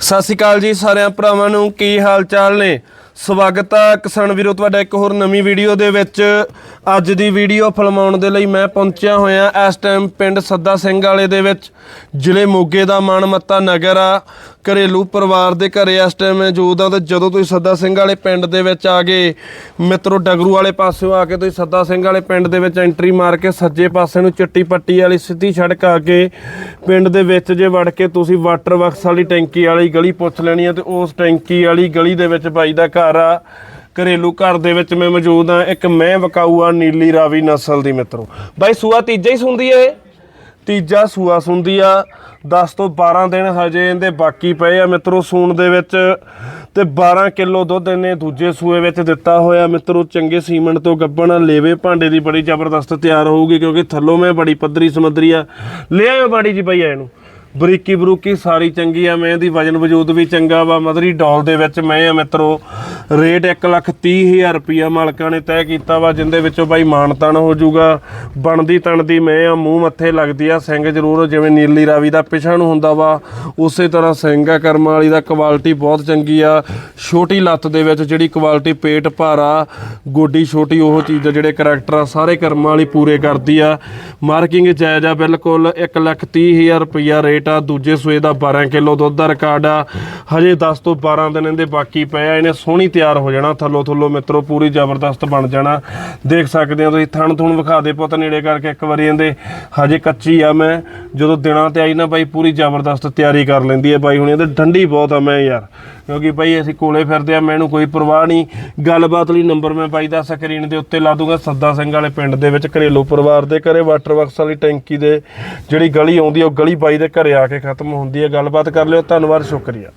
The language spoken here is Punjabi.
ਸਤਿ ਸ਼੍ਰੀ ਅਕਾਲ ਜੀ ਸਾਰਿਆਂ ਭਰਾਵਾਂ ਨੂੰ ਕੀ ਹਾਲ ਚਾਲ ਨੇ? ਸਵਾਗਤ ਹੈ ਕਿਸਾਨ ਵੀਰੋ, ਤੁਹਾਡਾ ਇੱਕ ਹੋਰ ਨਵੀਂ ਵੀਡੀਓ ਦੇ ਵਿੱਚ। ਅੱਜ ਦੀ ਵੀਡੀਓ ਫਿਲਮਾਉਣ ਦੇ ਲਈ ਮੈਂ ਪਹੁੰਚਿਆ ਹੋਇਆ ਇਸ ਟਾਈਮ ਪਿੰਡ ਸੱਦਾ ਸਿੰਘ ਵਾਲੇ ਦੇ ਵਿੱਚ। ਜ਼ਿਲ੍ਹੇ ਮੋਗੇ ਦਾ ਮਾਨਮੱਤਾ ਨਗਰ ਆ। ਘਰੇਲੂ ਪਰਿਵਾਰ ਦੇ ਘਰੇ ਇਸ ਟਾਈਮ ਮੌਜੂਦ ਆ ਤੇ ਜਦੋਂ ਤੁਸੀਂ ਸੱਦਾ ਸਿੰਘ ਵਾਲੇ ਪਿੰਡ ਦੇ ਵਿੱਚ ਆ ਗਏ, ਮਿੱਤਰੋ ਡਗਰੂ ਵਾਲੇ ਪਾਸਿਓਂ ਆ ਕੇ ਤੁਸੀਂ ਸੱਦਾ ਸਿੰਘ ਵਾਲੇ ਪਿੰਡ ਦੇ ਵਿੱਚ ਐਂਟਰੀ ਮਾਰ ਕੇ ਸੱਜੇ ਪਾਸੇ ਨੂੰ ਚਿੱਟੀ ਪੱਟੀ ਵਾਲੀ ਸਿੱਧੀ ਸੜਕ ਆ ਕੇ ਪਿੰਡ ਦੇ ਵਿੱਚ ਜੇ ਵੜ ਕੇ ਤੁਸੀਂ ਵਾਟਰ ਵਰਕਸ ਵਾਲੀ ਟੈਂਕੀ ਵਾਲੀ ਗਲੀ ਪੁੱਛ ਲੈਣੀ ਆ ਤੇ ਉਸ ਟੈਂਕੀ ਵਾਲੀ ਗਲੀ ਦੇ ਵਿੱਚ ਬਾਈ ਦਾ ਘਰ ਆ ਘਰੇਲੂ ਘਰ ਦੇ ਵਿੱਚ ਮੈਂ ਮੌਜੂਦ ਆ ਇੱਕ ਮੈਂ ਵਕਾਊ ਨੀਲੀ ਰਾਵੀ ਨਸਲ ਦੀ ਮਿੱਤਰੋ। ਬਾਈ, ਸੂਆ ਤੀਜਾ ਹੀ ਸੁਣਦੀ ਏ ਤੀਜਾ ਸੂਆ ਸੁੰਦੀ ਆ। 10 ਤੋਂ 12 ਦਿਨ ਹਜੇ ਇਹਦੇ ਬਾਕੀ ਪਏ ਆ ਮਿੱਤਰੋ ਸੂਣ ਦੇ ਵਿੱਚ। ਤੇ 12 ਕਿਲੋ ਦੁੱਧ ਇਹਨੇ ਦੂਜੇ ਸੂਏ ਵਿੱਚ ਦਿੱਤਾ ਹੋਇਆ ਮਿੱਤਰੋ। ਚੰਗੇ ਸੀਮੈਂਟ ਤੋਂ ਗੱਬਣ ਲੇਵੇ ਭਾਂਡੇ ਦੀ ਬੜੀ ਜ਼ਬਰਦਸਤ ਤਿਆਰ ਹੋਊਗੀ ਕਿਉਂਕਿ ਥੱਲੋਂ ਮੈਂ ਬੜੀ ਪੱਧਰੀ ਸਮੁੰਦਰੀ ਆ। ਲੈ ਆਇਓ ਬਾੜੀ ਜੀ ਬਈ ਇਹਨੂੰ ਬਰੀਕੀ ਬਰੂਕੀ ਸਾਰੀ ਚੰਗੀ ਆ, ਮੈਂ ਇਹਦੀ ਵਜਨ ਵਜੂਦ ਵੀ ਚੰਗਾ ਵਾ। ਮਦਰੀ ਡੌਲ ਦੇ ਵਿੱਚ ਮੈਂ ਆ ਮਿੱਤਰੋ, ਰੇਟ 1 ਲੱਖ 30 ਹਜ਼ਾਰ ਰੁਪਿਆ ਮਾਲਕਾਂ ਨੇ ਤੈਅ ਕੀਤਾ ਵਾ, ਜਿੰਦੇ ਵਿੱਚੋਂ ਬਾਈ ਮਾਨਤਨ ਹੋ ਜਾਊਗਾ ਬਣਦੀ ਤਣਦੀ ਮੈਂ ਆ, ਮੂੰਹ ਮੱਥੇ ਲੱਗਦੀ ਆ, ਸਿੰਘ ਜ਼ਰੂਰ ਜਿਵੇਂ ਨੀਲੀ ਰਾਵੀ ਦਾ ਪਿਛਾਂ ਨੂੰ ਹੁੰਦਾ ਵਾ, ਉਸੇ ਤਰ੍ਹਾਂ ਸਿੰਘ ਆ, ਕਰਮਾਂ ਵਾਲੀ ਦਾ ਕੁਆਲਿਟੀ ਬਹੁਤ ਚੰਗੀ ਆ। ਛੋਟੀ ਲੱਤ ਦੇ ਵਿੱਚ ਜਿਹੜੀ ਕੁਆਲਿਟੀ ਪੇਟ ਭਾਰਾ ਗੋਡੀ ਛੋਟੀ ਉਹ ਚੀਜ਼ ਆ ਜਿਹੜੇ ਕਰੈਕਟਰ ਆ, ਸਾਰੇ ਕਰਮਾਂ ਵਾਲੀ ਪੂਰੇ ਕਰਦੀ ਆ। ਮਾਰਕਿੰਗ ਜਾਇਜ਼ ਆ ਬਿਲਕੁਲ 1 ਲੱਖ 30 ਹਜ਼ਾਰ ਰੁਪਿਆ ਰੇਟ ਆ ਦੂਜੇ ਸੂਏ ਦਾ 12 ਕਿਲੋ ਦੁੱਧ ਦਾ ਰਿਕਾਰਡ ਆ। ਹਜੇ 10 ਤੋਂ 12 ਦਿਨ ਇਹਦੇ ਬਾਕੀ ਪਏ ਆ। ਇਹਨੇ ਸੋਹਣੀ ਤਿਆਰ ਹੋ ਜਾਣਾ। ਥੱਲੋ ਥੱਲੋ ਮਿੱਤਰੋ, ਪੂਰੀ ਜ਼ਬਰਦਸਤ ਬਣ ਜਾਣਾ। ਦੇਖ ਸਕਦੇ ਹੋ ਤੁਸੀਂ, ਥਣ ਥੁਣ ਵਿਖਾ ਦੇ ਪੁੱਤ ਨੇੜੇ ਕਰਕੇ ਇੱਕ ਵਾਰੀ ਇਹਦੇ। ਹਜੇ ਕੱਚੀ ਆ ਮੈਂ। ਜਦੋਂ ਦਿਨਾਂ ਤੇ ਆਈ ਨਾ ਬਾਈ, ਪੂਰੀ ਜ਼ਬਰਦਸਤ ਤਿਆਰੀ ਕਰ ਲੈਂਦੀ ਹੈ ਬਾਈ ਹੁਣ। ਇਹਦੇ ਠੰਡੀ ਬਹੁਤ ਆ ਮੈਂ ਯਾਰ। ਕਿਉਂਕਿ ਬਾਈ ਅਸੀਂ ਕੋਲੇ ਫਿਰਦੇ ਆ ਮੈਨੂੰ ਕੋਈ ਪਰਵਾਹ ਨਹੀਂ। ਗੱਲਬਾਤ ਲਈ ਨੰਬਰ ਮੈਂ ਬਾਈ ਦਾ ਸਕਰੀਨ ਦੇ ਉੱਤੇ ਲਾ ਦੂੰਗਾ। ਸੱਦਾ ਸਿੰਘ ਵਾਲੇ ਪਿੰਡ ਦੇ ਵਿੱਚ ਘਰੇਲੂ ਪਰਿਵਾਰ ਦੇ ਘਰੇ, ਵਾਟਰ ਵਰਕਸ ਵਾਲੀ ਟੈਂਕੀ ਦੇ ਜਿਹੜੀ ਗਲੀ ਆਉਂਦੀ ਆ, ਉਹ ਗਲੀ ਬਾਈ ਦੇ ਘਰੇ ਆ ਕੇ ਖਤਮ ਹੁੰਦੀ ਹੈ। ਗੱਲਬਾਤ ਕਰ ਲਿਓ। ਧੰਨਵਾਦ ਸ਼ੁਕਰੀਆ।